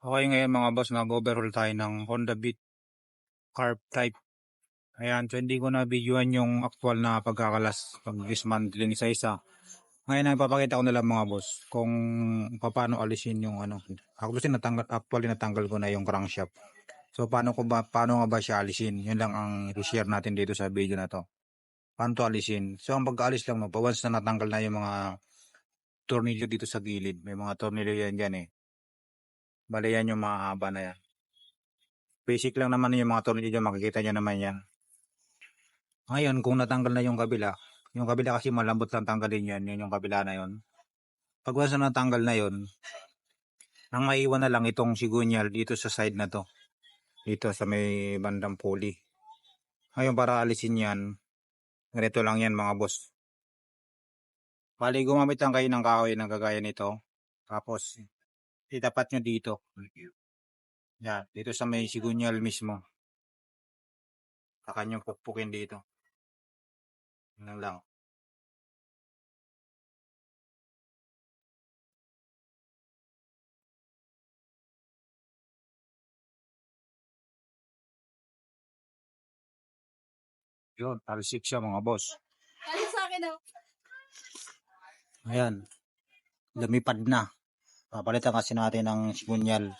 Okay ngayon mga boss, nag-overhaul tayo ng Honda Beat Carb Type. Ayan, so hindi ko na videoan yung actual na pagkakalas pag dismantling isa-isa. Ngayon ang ipapakita ko na lang mga boss kung paano alisin yung ano. Kasi natanggal, actually natanggal ko na yung crankshaft. So paano ko ba paano nga ba siya alisin? Yun lang ang i-share natin dito sa video na to. Paano to alisin? So ang pag-alis lang no, once na natanggal na yung mga tornilyo dito sa gilid, may mga tornilyo yan dyan eh. Bale yan yung mahaba na yan. Basic lang naman yung mga tornilyo makikita nyo naman yan. Ngayon, kung natanggal na yung kabila, yung kabila kasi malambot lang tanggalin yan, yun yung kabila na yun. Pag once na natanggal na yun, ang maiwan na lang itong sigunyal dito sa side na to. Dito sa may bandang pulley. Ngayon, para alisin yan, ganito lang yan mga boss. Bali, gumamit lang kayo ng kahoy na gagaya nito. Tapos, itapat nyo dito. Yan, dito sa may sigunyal mismo. Saka nyo pukpukin dito. Yan lang. Yun, talsik siya mga boss. Kaya sa akin oh. Ayan. Lumipad na. Papalitan kasi natin ng sigunyal.